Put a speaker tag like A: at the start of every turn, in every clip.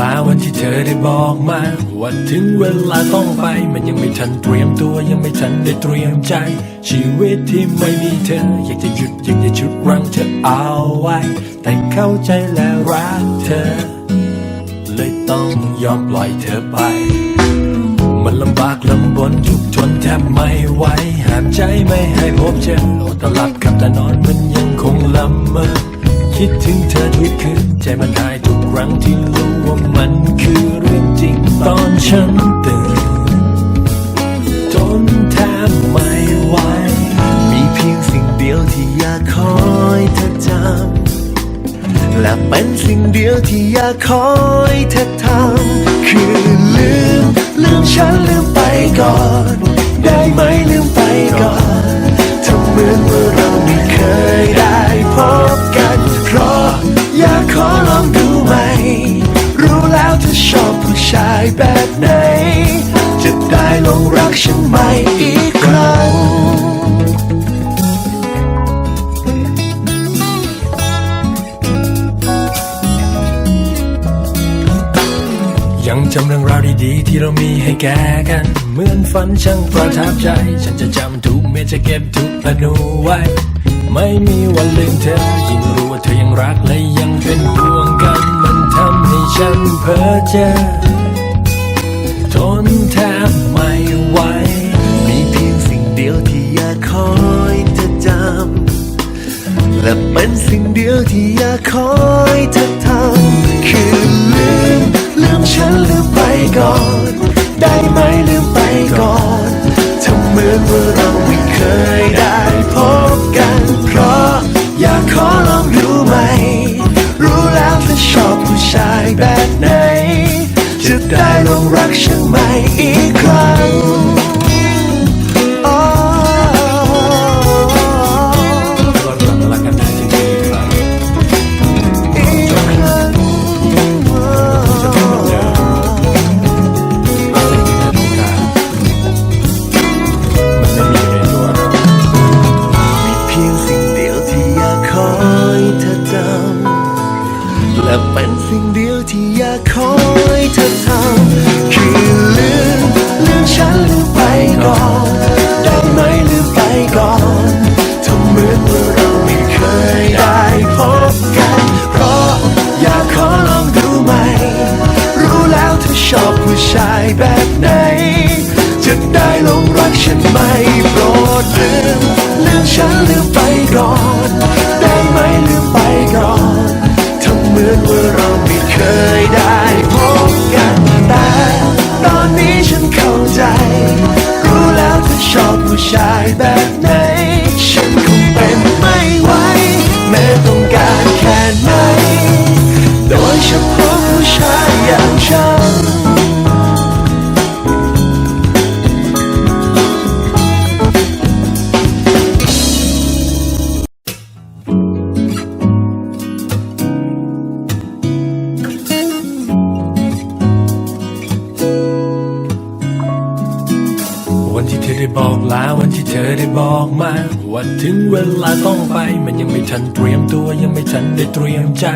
A: ลาวันที่เธอได้บอกมาว่าถึงเวลาต้องไป มันยังไม่ทันเตรียมตัวยังไม่ทันได้เตรียมใจ ชีวิตที่ไม่มีเธอ อยากจะหยุดอยากจะชุดรั้งเธอเอาไว้ แต่เข้าใจและรักเธอ เลยต้องยอมปล่อยเธอไป มันลำบากลำบนทุกทนแทบไม่ไหวห้ามใจไม่ให้พบเจอโอตลับกับตานอนมันยังคงละเมอคิดถึงเธอทุกคืนใจมันหายทุกครั้งที่รู้ว่า คอ
B: ยเธอจำและเป็นสิ่งเดียวที่อยากคอยเธอทำคือลืม ลืมฉันลืมไปก่อน ได้ไหมลืมไปก่อนทำเหมือนว่าเราไม่เคยได้พบกัน เพราะอยากขอลองดูไหม รู้แล้วเธอชอบผู้ชายแบบไหนำ
A: เรื่องราวดีๆที่เรามีให้แก่กัน เหมือนฝันช่างประทับใจ ฉันจะจำทุกเม็ดจะเก็บทุกอนุไว้ ไม่มีวันลืมเธอ ยิ่งรู้ว่าเธอยังรักและยังเป็นห่วงกัน มันทำให้ฉันเพ้อเจอทนแทบไม่ไหว
B: มีเพียงสิ่งเดียวที่อยากคอยเธอจำและเป็นสิ่งเดียวที่อยากคอยเธอ ก่อน ได้ไหมลืมไปก่อนทำเหมือนว่าเราไม่เคยได้พบกัน เพราะอยากขอลองดูไหม รู้แล้วเธอชอบผู้ชายแบบไหน จะได้ลงรักฉันไหมอีกครั้ง ผู้ ลาวัน
A: ที่เธอได้บอกมาว่าถึงเวลาต้องไป มันยังไม่ทันเตรียมตัวยังไม่ทันได้เตรียมใจ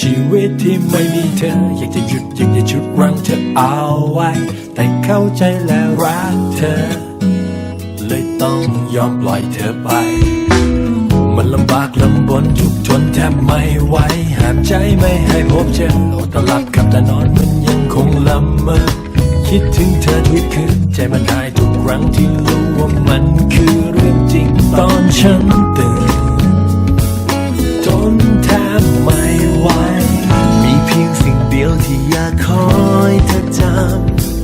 A: ชีวิตที่ไม่มีเธอ อยากจะหยุดอยากจะชุดรั้งเธอเอาไว้ แต่เข้าใจและรักเธอ เลยต้องยอมปล่อยเธอไป มันลำบากลำบนทุกทนแทบไม่ไหวห้ามใจไม่ให้พบเจออดตลับกับตานอนมันยังคงละเมอคิดถึงเธอทุกคืนใจมันหายทุก รั้งที่รู้ว่ามันคือเรื่องจริงตอนฉันตื่นทนแทบไม่ไหว
B: มีเพียงสิ่งเดียวที่อยากคอยเธอจ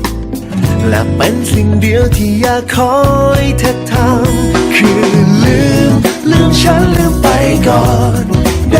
B: ำและเป็นสิ่งเดียวที่อยากคอยเธอทำคือลืมลืมฉันลืมไปก่อน